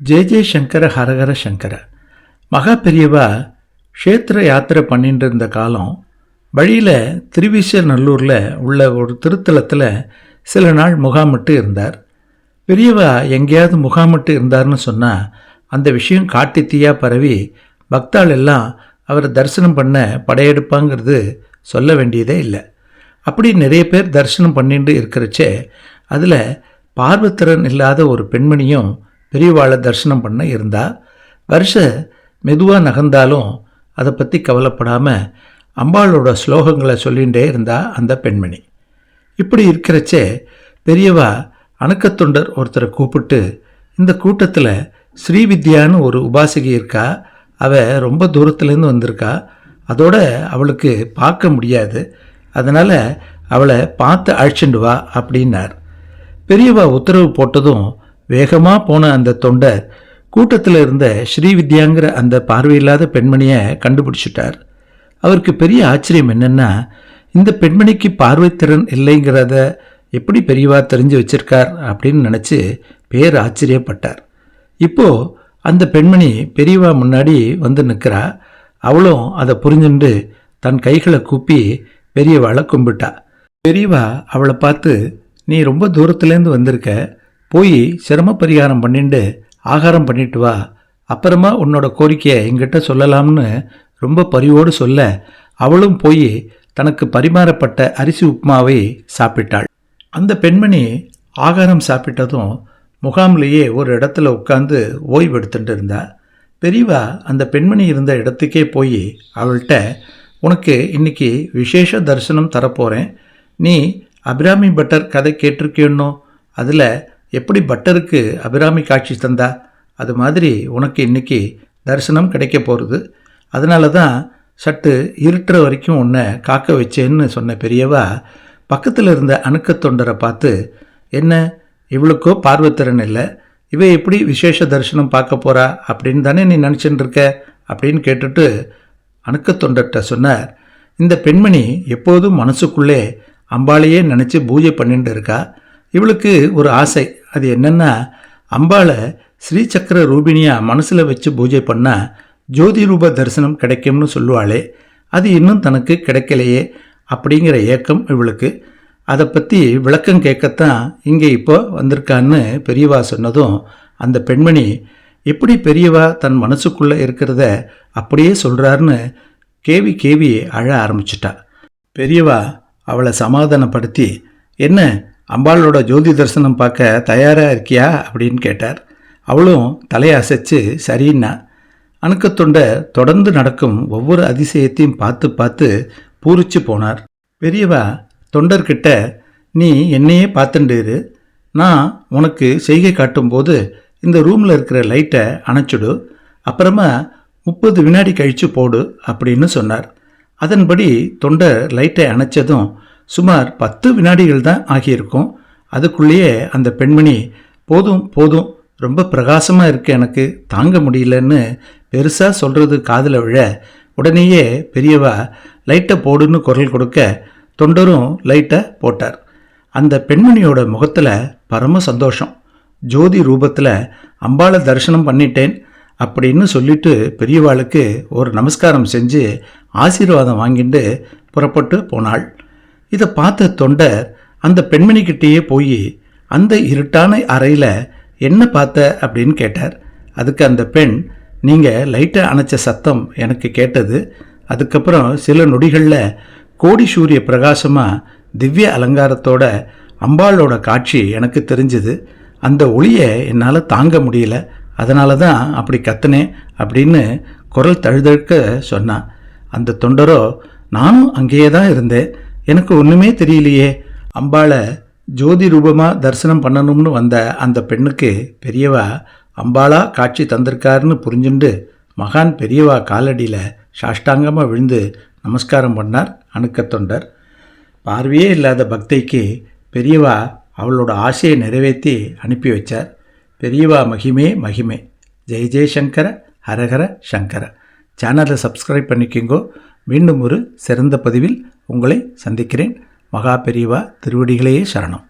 J ஜே சங்கர ஹரஹர சங்கர. மகா பெரியவா க்ஷேத்திர யாத்திரை பண்ணிட்டு இருந்த காலம் வழியில் திருவிசநல்லூரில் உள்ள ஒரு திருத்தலத்தில் சில நாள் முகாமிட்டு இருந்தார். பெரியவா எங்கேயாவது முகாமிட்டு இருந்தார்னு சொன்னால் அந்த விஷயம் காட்டு பரவி பக்தாள் எல்லாம் அவரை தரிசனம் பண்ண படையெடுப்பாங்கிறது சொல்ல வேண்டியதே இல்லை. அப்படி நிறைய பேர் தரிசனம் பண்ணிட்டு இருக்கிறச்சே அதில் பார்வத்திறன் இல்லாத ஒரு பெண்மணியும் பெரியவாளை தரிசனம் பண்ண இருந்தா வருஷ மெதுவாக நகர்ந்தாலும் அதை பற்றி கவலைப்படாமல் அம்பாளோட ஸ்லோகங்களை சொல்லிகிட்டே இருந்தா அந்த பெண்மணி. இப்படி இருக்கிறச்சே பெரியவா அணுக்கத்தொண்டர் ஒருத்தரை கூப்பிட்டு இந்த கூட்டத்தில் ஸ்ரீவித்யான்னு ஒரு உபாசகி இருக்கா? அவ ரொம்ப தூரத்துலேருந்து வந்திருக்கா. அதோட அவளுக்கு பார்க்க முடியாது. அதனால் அவளை பார்த்து அழைச்சிண்டு வா அப்படின்னார். பெரியவா உத்தரவு போட்டதும் வேகமாக போன அந்த தொண்டர் கூட்டத்தில் இருந்த ஸ்ரீவித்யாங்கிற அந்த பார்வையில்லாத பெண்மணியை கண்டுபிடிச்சிட்டார். அவருக்கு பெரிய ஆச்சரியம் என்னென்னா இந்த பெண்மணிக்கு பார்வைத்திறன் இல்லைங்கிறத எப்படி பெரியவா தெரிஞ்சு வச்சிருக்கார் அப்படின்னு நினச்சி பேர் ஆச்சரியப்பட்டார். இப்போ அந்த பெண்மணி பெரியவா முன்னாடி வந்து நிற்கிறா அவளும் அதை புரிஞ்சுண்டு தன் கைகளை கூப்பி பெரியவாளை கும்பிட்டா. பெரியவா அவளை பார்த்து நீ ரொம்ப தூரத்துலேருந்து வந்திருக்க. போய் சிரம பரிகாரம் பண்ணிட்டு ஆகாரம் பண்ணிட்டு வா. அப்புறமா உன்னோட கோரிக்கையை எங்கிட்ட சொல்லலாம்னு ரொம்ப பரிவோடு சொல்ல அவளும் போய் தனக்கு பரிமாறப்பட்ட அரிசி உப்புமாவை சாப்பிட்டாள். அந்த பெண்மணி ஆகாரம் சாப்பிட்டதும் முகாம்லேயே ஒரு இடத்துல உட்காந்து ஓய்வு எடுத்துட்டு இருந்தா. பெரியவா அந்த பெண்மணி இருந்த இடத்துக்கே போய் அவள்கிட்ட உனக்கு இன்னைக்கு விசேஷ தரிசனம் தரப்போகிறேன் நீ அபிராமி பட்டர் கதை கேட்டிருக்கேன்னோ அதில் எப்படி பட்டருக்கு அபிராமி காட்சி தந்தா? அது மாதிரி உனக்கு இன்னைக்கு தரிசனம் கிடைக்க போகிறது அதனால தான் சட்டு இருட்டுற வரைக்கும் உன்னை காக்க வச்சேன்னு சொன்ன பெரியவா பக்கத்தில் இருந்த அணுக்கத் தொண்டரை பார்த்து என்ன இவளுக்கோ பார்வத்திறன் இல்லை? இவ எப்படி விசேஷ தரிசனம் பார்க்க போறா? அப்படின்னு தானே நீ நினச்சிட்டு இருக்க? அப்படின்னு கேட்டுட்டு அணுக்க தொண்டர்கிட்ட சொன்னார். இந்த பெண்மணி எப்போதும் மனசுக்குள்ளே அம்பாளையே நினச்சி பூஜை பண்ணிட்டு இருக்கா? இவளுக்கு ஒரு ஆசை. அது என்னென்னா அம்பாளை ஸ்ரீசக்கர ரூபிணியாக மனசில் வச்சு பூஜை பண்ணால் ஜோதி ரூப தரிசனம் கிடைக்கும்னு சொல்லுவாளே. அது இன்னும் தனக்கு கிடைக்கலையே அப்படிங்கிற ஏக்கம் இவளுக்கு. அதை பற்றி விளக்கம் கேட்கத்தான் இங்கே இப்போ வந்திருக்கான்னு பெரியவா சொன்னதும் அந்த பெண்மணி எப்படி பெரியவா தன் மனசுக்குள்ளே இருக்கிறத அப்படியே சொல்கிறாருன்னு கேவி கேவி அழ ஆரம்பிச்சிட்டா. பெரியவா அவளை சமாதானப்படுத்தி என்ன அம்பாளோட ஜோதி தரிசனம் பார்க்க தயாராக இருக்கியா அப்படின்னு கேட்டார். அவளும் தலையை அசைச்சு சரின்னா. அணுக்கத்தொண்ட தொடர்ந்து நடக்கும் ஒவ்வொரு அதிசயத்தையும் பார்த்து பார்த்து பூரிச்சு போனார். பெரியவா தொண்டர்கிட்ட நீ என்னையே பார்த்துட்டு நான் உனக்கு செய்கை காட்டும்போது இந்த ரூமில் இருக்கிற லைட்டை அணைச்சிடு. அப்புறமா முப்பது வினாடி கழித்து போடு அப்படின்னு சொன்னார். அதன்படி தொண்டர் லைட்டை அணைச்சதும் சுமார் பத்து வினாடிகள் தான் ஆகியிருக்கும். அதுக்குள்ளேயே அந்த பெண்மணி போதும் போதும் ரொம்ப பிரகாசமாக இருக்கு எனக்கு தாங்க முடியலன்னு பெருசாக சொல்கிறது காதில் விழ உடனேயே பெரியவா லைட்டை போடுன்னு குரல் கொடுக்க தொண்டரும் லைட்டை போட்டார். அந்த பெண்மணியோட முகத்தில் பரம சந்தோஷம். ஜோதி ரூபத்தில் அம்பாளை தரிசனம் பண்ணிட்டேன் அப்படின்னு சொல்லிட்டு பெரியவாளுக்கு ஒரு நமஸ்காரம் செஞ்சு ஆசீர்வாதம் வாங்கிட்டு புறப்பட்டு போனாள். இதை பார்த்த தொண்டர் அந்த பெண்மணிக்கிட்டேயே போய் அந்த இருட்டான அறையில் என்ன பார்த்த? அப்படின்னு கேட்டார். அதுக்கு அந்த பெண் நீங்கள் லைட்டை அணைச்ச சத்தம் எனக்கு கேட்டது. அதுக்கப்புறம் சில நொடிகளில் கோடி சூரிய பிரகாசமாக திவ்ய அலங்காரத்தோட அம்பாளோட காட்சி எனக்கு தெரிஞ்சுது. அந்த ஒளியை என்னால் தாங்க முடியல. அதனால தான் அப்படி கத்துனேன் அப்படின்னு குரல் தழுதழுக்க சொன்னான். அந்த தொண்டரோ நானும் அங்கேயே தான் இருந்தேன். எனக்கு ஒன்றுமே தெரியலையே. அம்பாளை ஜோதி ரூபமாக தரிசனம் பண்ணணும்னு வந்த அந்த பெண்ணுக்கு பெரியவா அம்பாளா காட்சி தந்திருக்காருன்னு புரிஞ்சுண்டு மகான் பெரியவா காலடியில் சாஷ்டாங்கமாக விழுந்து நமஸ்காரம் பண்ணார் அணுக்கத்தொண்டர் பார்வையே இல்லாத பக்தைக்கு பெரியவா அவளோட ஆசையை நிறைவேற்றி அனுப்பி வச்சார். பெரியவா மகிமே மகிமே. ஜெய் ஜெய்சங்கர ஹரஹர சங்கர. சேனலை சப்ஸ்கிரைப் பண்ணிக்கிங்கோ. மீண்டும் ஒரு சிறந்த பதிவில் உங்களை சந்திக்கிறேன். மகா பெரியவா திருவடிகளையே சரணம்.